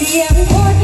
เสียงคน